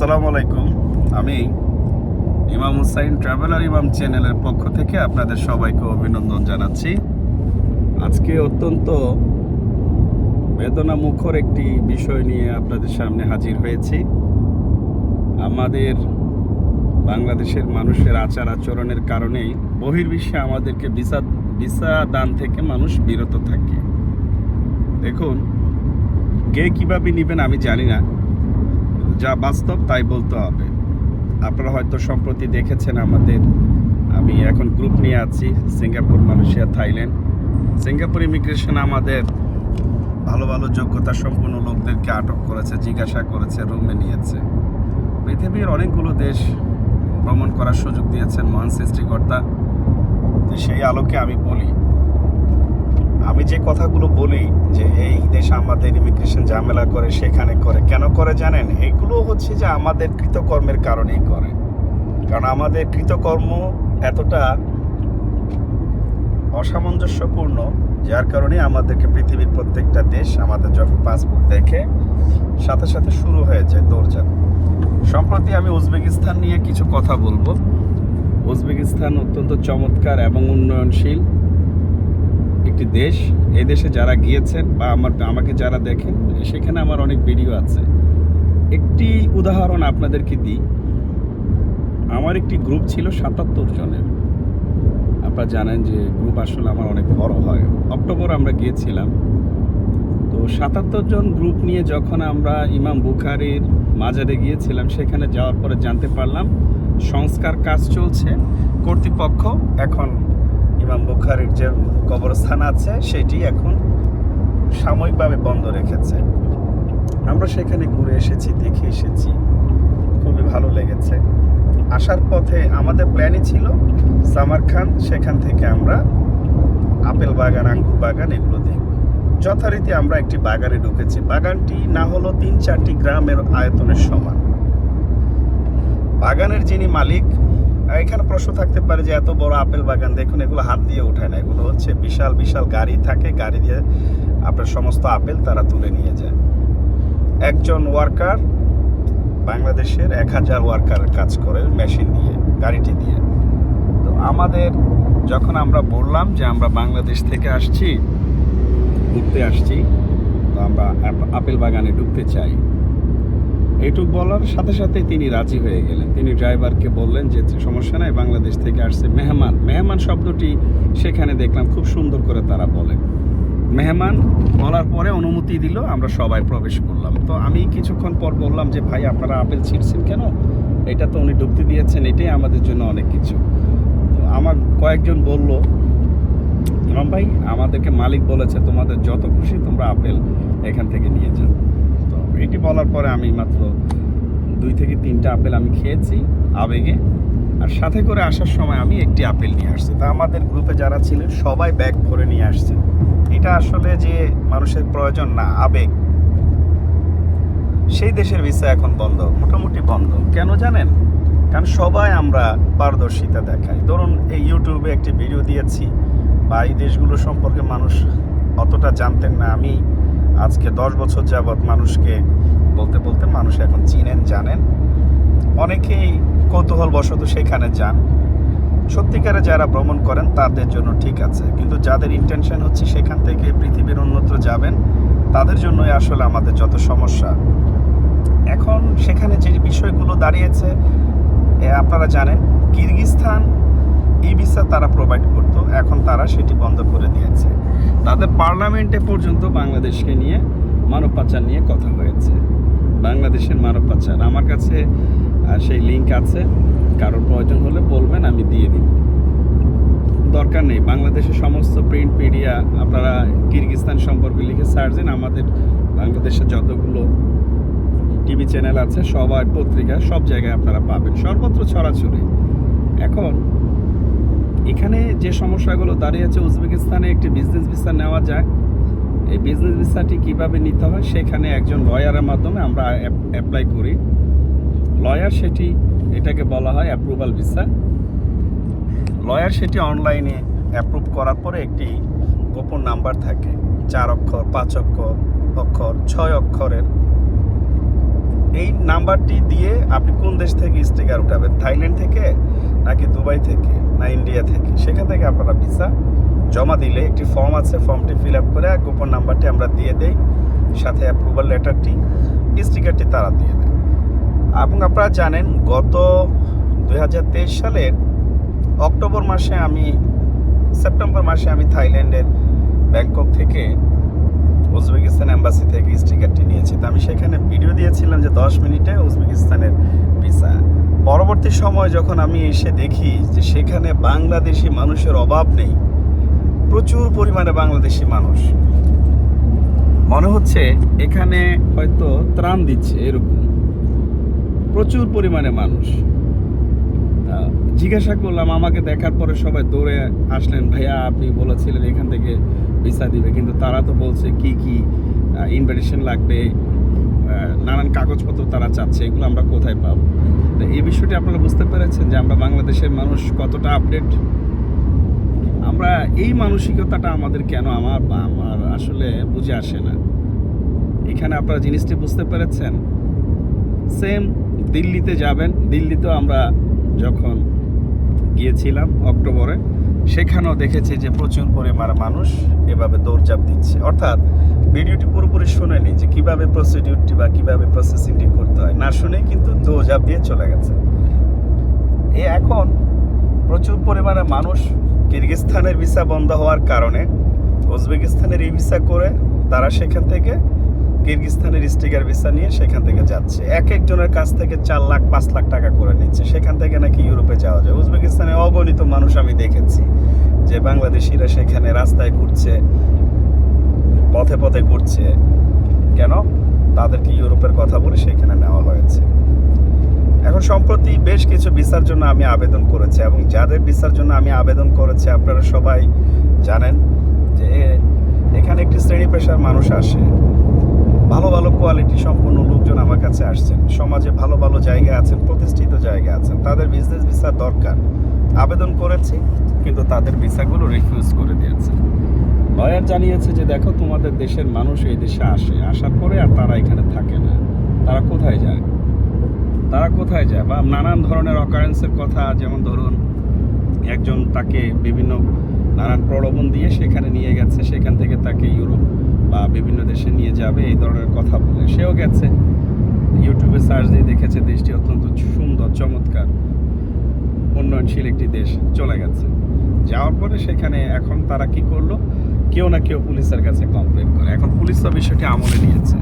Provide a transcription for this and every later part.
আসসালামু আলাইকুম। আমি ইমাম হুসাইন ট্রাভেলার ইমাম চ্যানেলের পক্ষ থেকে আপনাদের সবাইকে অভিনন্দন জানাচ্ছি। আজকে অত্যন্ত বেদনা মুখর একটি বিষয় নিয়ে আপনাদের সামনে হাজির হয়েছি। আমাদের বাংলাদেশের মানুষের আচার আচরণের কারণেই বহির্বিশ্বে আমাদেরকে ভিসা ভিসা দান থেকে মানুষ বিরত থাকে। দেখুন, কে কীভাবে নেবেন আমি জানি না। যা বাস্তব তাই বলতে হবে। আপনারা হয়তো সম্প্রতি দেখেছেন আমাদের, আমি এখন গ্রুপ নিয়ে আছি, Singapore, Malaysia, Thailand. Singapore immigration আমাদের ভালো ভালো যোগ্যতা সম্পন্ন লোকদেরকে আটক করেছে, জিজ্ঞাসা করেছে রুমে নিয়েছে। পৃথিবীর অনেকগুলো দেশ ভ্রমণ করার সুযোগ দিয়েছেন মহান সৃষ্টিকর্তা। সেই আলোকে আমি বলি আমি যে কথাগুলো বলি যে, এই দেশ আমাদের ইমিগ্রেশন ঝামেলা করে, সেখানে করে। কেন করে জানেন? এগুলো হচ্ছে যে আমাদের কৃতকর্মের কারণেই করে। কারণ আমাদের কৃতকর্ম এতটা অসামঞ্জস্যপূর্ণ, যার কারণে আমাদেরকে পৃথিবীর প্রত্যেকটা দেশ আমাদের যখন পাসপোর্ট দেখে, সাথে সাথে শুরু হয়ে যায় দৌড়ঝাঁপ। সম্প্রতি আমি উজবেকিস্তান নিয়ে কিছু কথা বলব। উজবেকিস্তান অত্যন্ত চমৎকার এবং উন্নয়নশীল। একটি দেশ এই দেশে যারা গিয়েছেন বা আমার, আমাকে যারা দেখেন, সেখানে আমার অনেক ভিডিও আছে। একটি উদাহরণ আপনাদেরকে দিই। আমার একটি গ্রুপ ছিল সাতাত্তর জনের। আপনারা জানেন যে গ্রুপ আসলে আমার অনেক বড় হয়। অক্টোবর আমরা গিয়েছিলাম। তো সাতাত্তর জন গ্রুপ নিয়ে যখন আমরা ইমাম বুখারির মাজারে গিয়েছিলাম, সেখানে যাওয়ার পরে জানতে পারলাম, সংস্কার কাজ চলছে। কর্তৃপক্ষ এখন ইমাম বুখারির যে কবরস্থান আছে, সেটি এখন সাময়িকভাবে বন্ধ রেখেছে। আমরা সেখানে ঘুরে এসেছি, দেখে এসেছি। খুবই ভালো লেগেছে। আসার পথে আমাদের প্ল্যানই ছিল সামারখান, সেখান থেকে আমরা আপেল বাগান, আঙ্গুর বাগান এগুলো দেখব। যথারীতি আমরা একটি বাগানে ঢুকেছি। বাগানটি না হলো তিন চারটি গ্রামের আয়তনের সমান। বাগানের যিনি মালিক এখানে প্রশ্ন থাকতে পারে যে এত বড় আপেল বাগান, দেখুন, এগুলো হাত দিয়ে উঠায় না। এগুলো হচ্ছে বিশাল বিশাল গাড়ি থাকে, গাড়ি দিয়ে আপনার সমস্ত আপেল তারা তুলে নিয়ে যায়। একজন ওয়ার্কার বাংলাদেশের এক হাজার ওয়ার্কার কাজ করে মেশিন দিয়ে, গাড়িটি দিয়ে। তো আমাদের, যখন আমরা বললাম যে আমরা বাংলাদেশ থেকে আসছি, ঘুরতে আসছি, তো আমরা আপ- আপেল বাগানে ঢুকতে চাই। এইটুক বলার সাথে সাথে তিনি রাজি হয়ে গেলেন। তিনি ড্রাইভারকে বললেন যে, সমস্যা নাই, বাংলাদেশ থেকে আসছে মেহমান। মেহমান শব্দটি সেখানে দেখলাম, খুব সুন্দর করে তারা বলে। মেহমান বলার পরে অনুমতি দিল, আমরা সবাই প্রবেশ করলাম। তো আমি কিছুক্ষণ পর বললাম যে, ভাই, আপনারা আপেল ছিঁড়ছেন কেন? এটা তো উনি ঢুকতে দিয়েছেন, এটাই আমাদের জন্য অনেক কিছু। তো আমার কয়েকজন বলল রম ভাই, আমাদেরকে মালিক বলেছে, তোমাদের যত খুশি তোমরা আপেল এখান থেকে নিয়ে যাও। এটি বলার পরে আমি মাত্র দুই থেকে তিনটা আপেল আমি খেয়েছি আবেগে। আর সাথে করে আসার সময় আমি একটি আপেল নিয়ে আসছি। তা আমাদের গ্রুপে যারা ছিলেন সবাই ব্যাগ ভরে নিয়ে আসছে। এটা আসলে যে মানুষের প্রয়োজন না, আবেগ। সেই দেশের ভিসা এখন বন্ধ, মোটামুটি বন্ধ। কেন জানেন? কারণ সবাই আমরা পারদর্শিতা দেখাই। ধরুন, এই ইউটিউবে একটি ভিডিও দিয়েছি, বা এই দেশগুলো সম্পর্কে মানুষ অতটা জানতেন না। আমি আজকে দশ বছর যাবৎ মানুষকে বলতে বলতে মানুষ এখন চিনেন, জানেন। অনেকেই কৌতূহল বশত সেখানে যান। সত্যিকারে যারা ভ্রমণ করেন, তাদের জন্য ঠিক আছে। কিন্তু যাদের ইন্টেনশন হচ্ছে সেখান থেকে পৃথিবীর অন্যত্র যাবেন, তাদের জন্যই আসলে আমাদের যত সমস্যা। এখন সেখানে যে বিষয়গুলো দাঁড়িয়েছে আপনারা জানেন কিরগিস্তান ই ভিসা তারা প্রোভাইড করতো। এখন তারা সেটি বন্ধ করে দিয়েছে। তাদের পার্লামেন্টে পর্যন্ত বাংলাদেশকে নিয়ে মানব পাচার নিয়ে কথা হয়েছে। বাংলাদেশের মানব পাচার। আমার কাছে সেই লিঙ্ক আছে। কারোর প্রয়োজন হলে বলবেন, আমি দিয়ে দিব। দরকার নেই। বাংলাদেশের সমস্ত প্রিন্ট মিডিয়া আপনারা কিরগিস্তান সম্পর্কে লিখে সার্চ দিন। আমাদের বাংলাদেশের যতগুলো টিভি চ্যানেল আছে সবার পত্রিকা সব জায়গায় আপনারা পাবেন। সর্বত্র ছড়াছড়ি। এখন এখানে যে সমস্যাগুলো দাঁড়িয়েছে উজবেকিস্তানে একটি বিজনেস ভিসা নেওয়া যায় এই বিজনেস ভিসাটি কীভাবে নিতে হয়, সেখানে একজন লয়ারের মাধ্যমে আমরা অ্যাপ্লাই করি। লয়ার সেটি, এটাকে বলা হয় অ্যাপ্রুভাল ভিসা লয়ার সেটি অনলাইনে অ্যাপ্রুভ করার পরে একটি গোপন নাম্বার থাকে, চার অক্ষর, পাঁচ অক্ষর অক্ষর, ছয় অক্ষরের। এই নাম্বারটি দিয়ে আপনি কোন দেশ থেকে স্টিকার উঠাবেন, থাইল্যান্ড থেকে নাকি দুবাই থেকে? না ইন্ডিয়া থেকে। সেখান থেকে আপনারা ভিসা জমা দিলে একটি ফর্ম আছে ফর্মটি ফিল আপ করে গোপন নাম্বারটি আমরা দিয়ে দেই, সাথে অ্যাপ্রুভাল লেটারটি স্টিকারটি তারা দিয়ে দেয়। এবং আপনারা জানেন, গত দু হাজার তেইশ সালের অক্টোবর মাসে আমি, সেপ্টেম্বর মাসে আমি থাইল্যান্ডের ব্যাংকক থেকে উজবেকিস্তান এম্বাসি থেকে স্টিকারটি নিয়েছি। তো আমি সেখানে ভিডিও দিয়েছিলাম যে দশ মিনিটে উজবেকিস্তানের ভিসা পরবর্তী সময় যখন আমি এসে দেখি যে সেখানে বাংলাদেশি মানুষের অভাব নেই, প্রচুর পরিমাণে বাংলাদেশি মানুষ, মনে হচ্ছে এখানে হয়তো ত্রাণ দিচ্ছে এরকম। প্রচুর পরিমাণে মানুষ। জিজ্ঞাসা করলাম, আমাকে দেখার পরে সবাই দৌড়ে আসলেন, ভাইয়া, আপনি বলেছিলেন এখান থেকে ভিসা দিবে। কিন্তু তারা তো বলছে, কি কি ইনভিটেশন লাগবে? নানান কাগজপত্র তারা চাচ্ছে, এগুলো আমরা কোথায় পাবো? তো এই বিষয়টি আপনারা বুঝতে পেরেছেন যে আমরা বাংলাদেশের মানুষ কতটা আপডেট আমরা এই মানসিকতাটা আমাদের কেন আমার বা আমার আসলে বুঝে আসে না? এখানে আপনারা জিনিসটি বুঝতে পেরেছেন। সেম দিল্লিতে যাবেন, দিল্লিতেও আমরা যখন গিয়েছিলাম অক্টোবরে, সেখানেও দেখেছি যে প্রচুর পরিমাণে মানুষ এভাবে দৌড়চাপ দিচ্ছে। অর্থাৎ ভিডিওটি পুরোপুরি শুনেনি যে কীভাবে প্রসিডিউরটি বা কীভাবে প্রসেসিংটি করতে হয়। না শুনেই কিন্তু দৌড়ঝাঁপ দিয়ে চলে গেছে। এ এখন প্রচুর পরিমাণে মানুষ কিরগিস্তানের ভিসা বন্ধ হওয়ার কারণে উজবেকিস্তানের এই ভিসা করে তারা সেখান থেকে কিরগিস্তানের স্টিকার ভিসা নিয়ে সেখান থেকে যাচ্ছে। এক একজনের কাছ থেকে চার লাখ, পাঁচ লাখ টাকা করে নিচ্ছে। সেখান থেকে নাকি ইউরোপে যাওয়া যায়। উজবেকিস্তানে অগণিত মানুষ আমি দেখেছি যে বাংলাদেশিরা সেখানে রাস্তায় ঘুরছে। পথে পথে ঘুরছে। কেন? তাদেরকে ইউরোপের কথা বলে সেখানে নেওয়া হয়েছে। এখন সম্প্রতি বেশ কিছু ভিসার জন্য আমি আবেদন করেছি এবং যাদের ভিসার জন্য আমি আবেদন করেছি, আপনারা সবাই জানেন যে এখানে একটি শ্রেণি পেশার মানুষ আসে। ভালো ভালো কোয়ালিটি সম্পন্ন লোকজন আমার কাছে আসছেন। সমাজে ভালো ভালো জায়গায় আছেন, প্রতিষ্ঠিত জায়গায় আছেন। তাদের বিজনেস ভিসা দরকার। আবেদন করেছি, কিন্তু তাদের ভিসাগুলো রিফিউজ করে দিয়েছে। লয়ার জানিয়েছে যে, দেখো, তোমাদের দেশের মানুষ এই দেশে আসে। আসার পরে আর তারা এখানে থাকে না। তারা কোথায় যায়? তারা কোথায় যায়? বা নানান ধরনের অকারেন্সের কথা, যেমন ধরুন, একজন তাকে বিভিন্ন নানান প্রলোভন দিয়ে সেখানে নিয়ে গেছে। সেখান থেকে তাকে ইউরোপ বা বিভিন্ন দেশে নিয়ে যাবে, এই ধরনের কথা বলে। সেও গেছে। ইউটিউবে সার্চ দিয়ে দেখেছে, দেশটি অত্যন্ত সুন্দর, চমৎকার, উন্নয়নশীল একটি দেশ। চলে গেছে। যাওয়ার পরে সেখানে এখন তারা কি করল? কেউ না কেউ পুলিশের কাছে কমপ্লেন করে। এখন পুলিশ তো বিষয়টি আমলে নিয়েছে।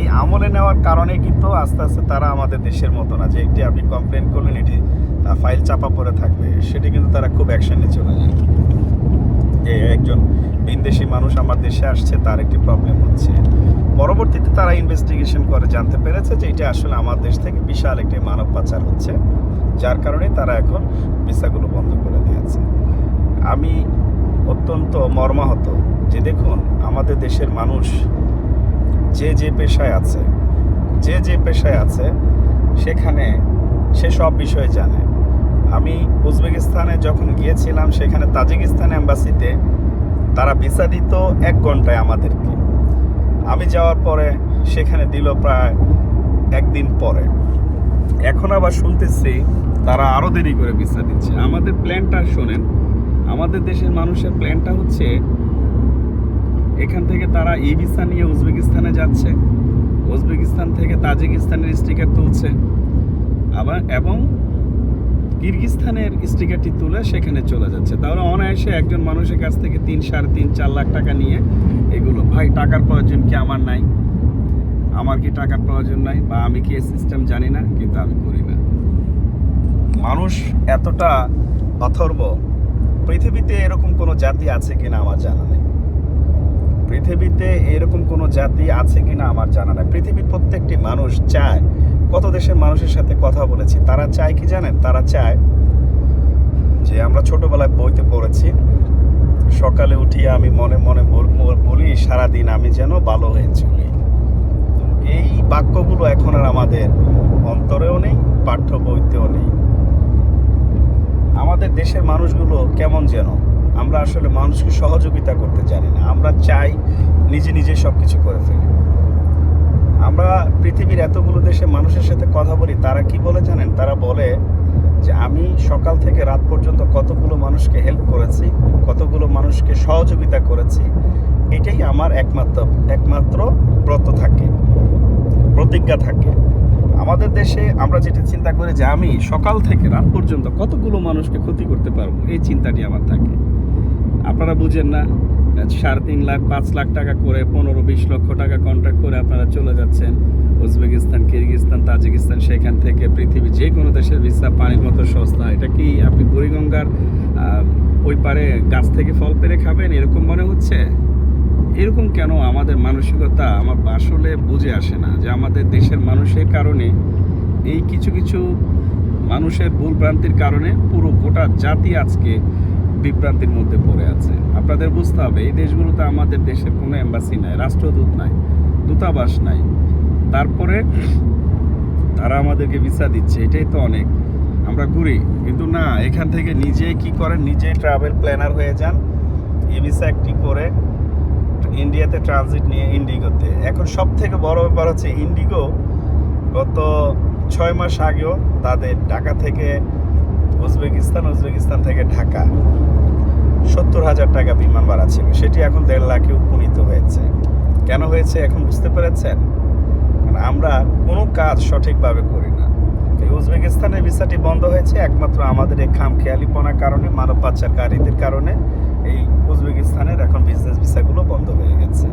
এই আমলে নেওয়ার কারণে কিন্তু আস্তে আস্তে তারা আমাদের দেশের মতো না। যে একটি আপনি কমপ্লেন করলেন, এটি ফাইল চাপা পড়ে থাকবে। সেটি কিন্তু তারা খুব অ্যাকশনে চলে যায়। যে একজন বিদেশি মানুষ আমার দেশে আসছে, তার একটি প্রবলেম হচ্ছে। পরবর্তীতে তারা ইনভেস্টিগেশন করে, জানতে পেরেছে যে এটা আসলে আমার দেশ থেকে বিশাল একটি মানব পাচার হচ্ছে। যার কারণে তারা এখন ভিসাগুলো বন্ধ করে দিয়েছে। আমি অত্যন্ত মর্মাহত। যে দেখুন, আমাদের দেশের মানুষ যে যে পেশায় আছে, যে যে পেশায় আছে, সেখানে সে সব বিষয়ে জানে। আমি উজবেকিস্তানে যখন গিয়েছিলাম, সেখানে তাজিকিস্তান এম্বাসিতে তারা ভিসা দিত এক ঘন্টায় আমাদেরকে। আমি যাওয়ার পরে সেখানে দিল প্রায় একদিন পরে। এখন আবার শুনতেছি তারা আরও দেরি করে ভিসা দিচ্ছে। আমাদের প্ল্যানটা শোনেন আমাদের দেশের মানুষের প্ল্যানটা হচ্ছে এখান থেকে তারা ই ভিসা নিয়ে উজবেকিস্তানে যাচ্ছে। উজবেকিস্তান থেকে তাজিকিস্তানের স্টিকার তুলছে। আবার এবং কিরগিস্তানের স্টিকারটি তুলে সেখানে চলে যাচ্ছে। তাহলে অনায়াসে একজন মানুষের কাছ থেকে তিন, সাড়ে তিন, চার লাখ টাকা নিয়ে এগুলো, ভাই, টাকার প্রয়োজন কি আমার নাই? আমার কি টাকার প্রয়োজন নাই? বা আমি কি এই সিস্টেম জানি না? কিন্তু আমি করি না। মানুষ এতটা অথর্ব পৃথিবীতে এরকম কোনো জাতি আছে কিনা আমার জানা নেই। পৃথিবীতে এরকম কোনো জাতি আছে কিনা আমার জানা নেই। পৃথিবীর প্রত্যেকটি মানুষ চায়, কত দেশের মানুষের সাথে কথা বলেছি, তারা চায় কি জানেন? তারা চায় যে আমরা ছোটবেলায় বইতে পড়েছি, সকালে উঠিয়ে আমি মনে মনে বলি সারাদিন আমি যেন ভালো হয়ে চলি। এই বাক্যগুলো এখন আর আমাদের অন্তরেও নেই, পাঠ্য বইতেও নেই। আমাদের দেশের মানুষগুলো কেমন যেন? আমরা আসলে মানুষকে সহযোগিতা করতে জানি না। আমরা চাই নিজে নিজে সব কিছু করে ফেলি। আমরা পৃথিবীর এতগুলো দেশে মানুষের সাথে কথা বলি, তারা কি বলে জানেন? তারা বলে যে, আমি সকাল থেকে রাত পর্যন্ত কতগুলো মানুষকে হেল্প করেছি, কতগুলো মানুষকে সহযোগিতা করেছি, এটাই আমার একমাত্র একমাত্র ব্রত থাকে, প্রতিজ্ঞা থাকে। আমাদের দেশে আমরা যেটা চিন্তা করি যে আমি সকাল থেকে রাত পর্যন্ত কতগুলো মানুষকে ক্ষতি করতে পারব, এই চিন্তাটি আমার থাকে। আপনারা বুঝেন না সাড়ে তিন লাখ, পাঁচ লাখ টাকা করে, পনেরো, বিশ লক্ষ টাকা কন্ট্রাক্ট করে আপনারা চলে যাচ্ছেন। উজবেকিস্তান কিরগিস্তান তাজিকিস্তান, সেখান থেকে পৃথিবী যে কোনো দেশের ভিসা, পানির মতো সস্তা। এটা কি আপনি বুড়িগঙ্গার ওই পারে গাছ থেকে ফল পেরে খাবেন, এরকম মনে হচ্ছে? এরকম কেন আমাদের মানসিকতা আমার আসলে বুঝে আসে না যে আমাদের দেশের মানুষের কারণে এই কিছু কিছু মানুষের ভুল ভ্রান্তির কারণে পুরো গোটা জাতি আজকে বিভ্রান্তির মধ্যে পড়ে আছে। আপনাদের বুঝতে হবে, এই দেশগুলোতে আমাদের দেশের কোনো এম্বাসি নাই, রাষ্ট্রদূত নাই, দূতাবাস নাই। তারপরে তারা আমাদেরকে ভিসা দিচ্ছে, এটাই তো অনেক। আমরা ঘুরি, কিন্তু না, এখান থেকে নিজে কি করেন? নিজে ট্রাভেল প্ল্যানার হয়ে যান এ ভিসা একটি করে ইন্ডিয়াতে ট্রানজিট নিয়ে ইন্ডিগোতে এখন সব থেকে বড় ব্যাপার হচ্ছে ইন্ডিগো গত ছয় মাস আগেও তাদের ঢাকা থেকে উজবেকিস্তান উজবেকিস্তান থেকে ঢাকা সত্তর হাজার টাকা বিমান ভাড়া ছিল। সেটি এখন দেড় লাখে উপনীত হয়েছে। কেন হয়েছে এখন বুঝতে পেরেছেন? আমরা কোনো কাজ সঠিকভাবে করি না। এই উজবেকিস্তানের ভিসাটি বন্ধ হয়েছে একমাত্র আমাদের এই খামখেয়ালিপনার কারণে, মানব পাচারকারীদের কারণে। এই উজবেকিস্তানের এখন বিজনেস ভিসাগুলো বন্ধ হয়ে গেছে।